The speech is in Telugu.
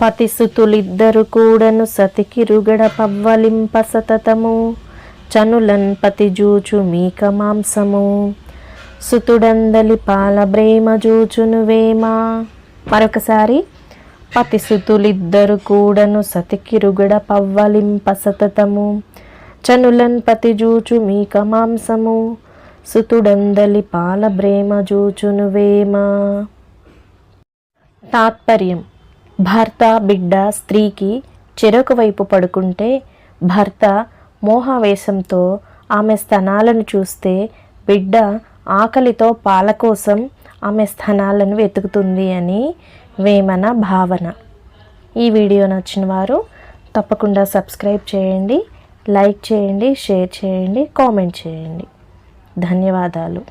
పతిసుతులిద్దరు కూడను సతికిరుగడ పవ్వలింప సతతము. చనులన్ పతిజూచు మీక మాంసము. సుతుడందలి పాల బ్రేమ జూచును వేమ. మరొకసారి పతిసుతులిద్దరు కూడను సతికిరుగడ పవ్వలింప సతతము. చనులన్ పతిజూచు మీక మాంసము. సుతుడందలి పాల బ్రేమ జూచును వేమ. తాత్పర్యం భర్త బిడ్డ స్త్రీకి చెరొక వైపు పడుకుంటే భర్త మోహావేశంతో ఆమె స్థనాలను చూస్తే బిడ్డ ఆకలితో పాల కోసం ఆమె స్థనాలను వెతుకుతుంది అని వేమన భావన. ఈ వీడియో నచ్చిన వారు తప్పకుండా సబ్స్క్రైబ్ చేయండి లైక్ చేయండి షేర్ చేయండి కామెంట్ చేయండి. ధన్యవాదాలు.